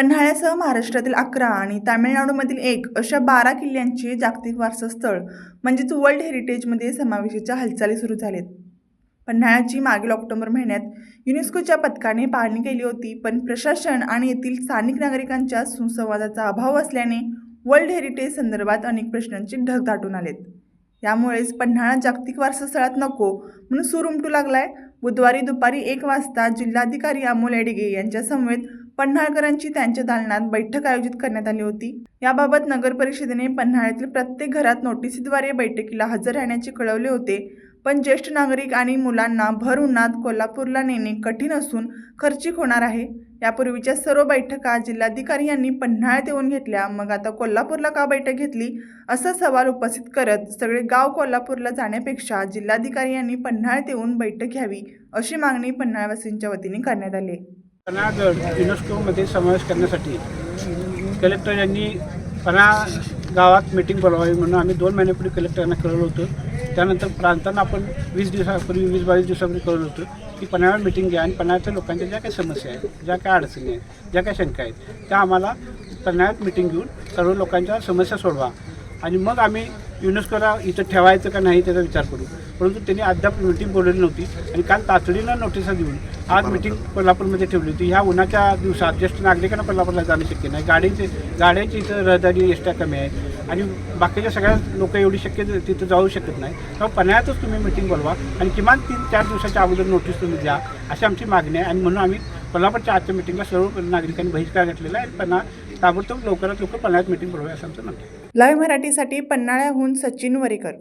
पन्हाळ्यासह महाराष्ट्रातील अकरा आणि तामिळनाडूमधील एक अशा बारा किल्ल्यांचे जागतिक वारसा स्थळ म्हणजेच वर्ल्ड हेरिटेजमध्ये समावेशाच्या हालचाली सुरू झालेत. पन्हाळ्याची मागील ऑक्टोबर महिन्यात युनेस्कोच्या पथकाने पाहणी केली होती पण प्रशासन आणि येथील स्थानिक नागरिकांच्या सुसंवादाचा अभाव असल्याने वर्ल्ड हेरिटेज संदर्भात अनेक प्रश्नांची ढग दाटून आलेत. यामुळेच पन्हाळा जागतिक वारसा स्थळात नको म्हणून सूर उमटू लागलाय. बुधवारी दुपारी एक वाजता जिल्हाधिकारी अमोल एडिगे यांच्या समवेत पन्हाळकरांची त्यांच्या दालनात बैठक आयोजित करण्यात आली होती. याबाबत नगर परिषदेने पन्हाळ्यातील प्रत्येक घरात नोटिसीद्वारे बैठकीला हजर राहण्याचे कळवले होते. पण ज्येष्ठ नागरिक आणि मुलांना भर उन्हात कोल्हापूरला नेणे कठीण असून खर्चिक होणार आहे. यापूर्वीच्या सर्व बैठका जिल्हाधिकारी यांनी पन्हाळ्यात येऊन घेतल्या. मग आता कोल्हापूरला का बैठक घेतली? असा सवाल उपस्थित करत सगळे गाव कोल्हापूरला जाण्यापेक्षा जिल्हाधिकारी यांनी पन्हाळ्यात येऊन बैठक घ्यावी अशी मागणी पन्हाळवासींच्या वतीने करण्यात आली आहे. युनेस्कोमध्ये समावेश करण्यासाठी कलेक्टर यांनी पन्हाळ गावात मीटिंग बोलावावी म्हणून आम्ही दोन महिन्यापूर्वी कलेक्टरांना कळवलं होतं त्यानंतर प्रांतांना आपण वीस दिवसापूर्वी वीस बावीस दिवसापूर्वी कळवलं होतं की पन्हाळ्यावर मिटिंग घ्या आणि पन्हाळ्याच्या लोकांच्या ज्या काही समस्या आहेत ज्या काही अडचणी आहेत ज्या काही शंका आहेत त्या आम्हाला पन्हाळ्यात मिटिंग घेऊन सर्व लोकांच्या समस्या सोडवा आणि मग आम्ही युनेस्कोला इथं ठेवायचं का नाही त्याचा विचार करू. परंतु त्यांनी अद्याप मिटिंग बोलवली नव्हती आणि काल तातडीनं नोटिसा देऊन आज मिटिंग कोल्हापूरमध्ये ठेवली होती. ह्या उन्हाच्या दिवसात ज्येष्ठ नागरिकांना कोल्हापूरला जाणं शक्य नाही. गाड्यांचे गाड्यांची इथं रहदारी एसट्या कमी आहे आणि बाकीच्या सगळ्या लोक एवढी शक्य तिथं जाऊ शकत नाही. तेव्हा पन्हाळ्यातच तुम्ही मिटिंग बोलवा आणि किमान तीन चार दिवसाच्या अगोदर नोटीस तुम्ही द्या अशी आमची मागणी आहे. आणि म्हणून आम्ही कोल्हापूरच्या आजच्या मिटिंगला सर्व नागरिकांनी बहिष्कार घातलेला आहे. पन्हा ताबडतोब लवकरात लवकर पन्हाळ्यात मीटिंग बोलवूया असं आमचं म्हणतो लाईव्ह मराठीसाठी पन्हाळ्याहून सचिन वरेकर.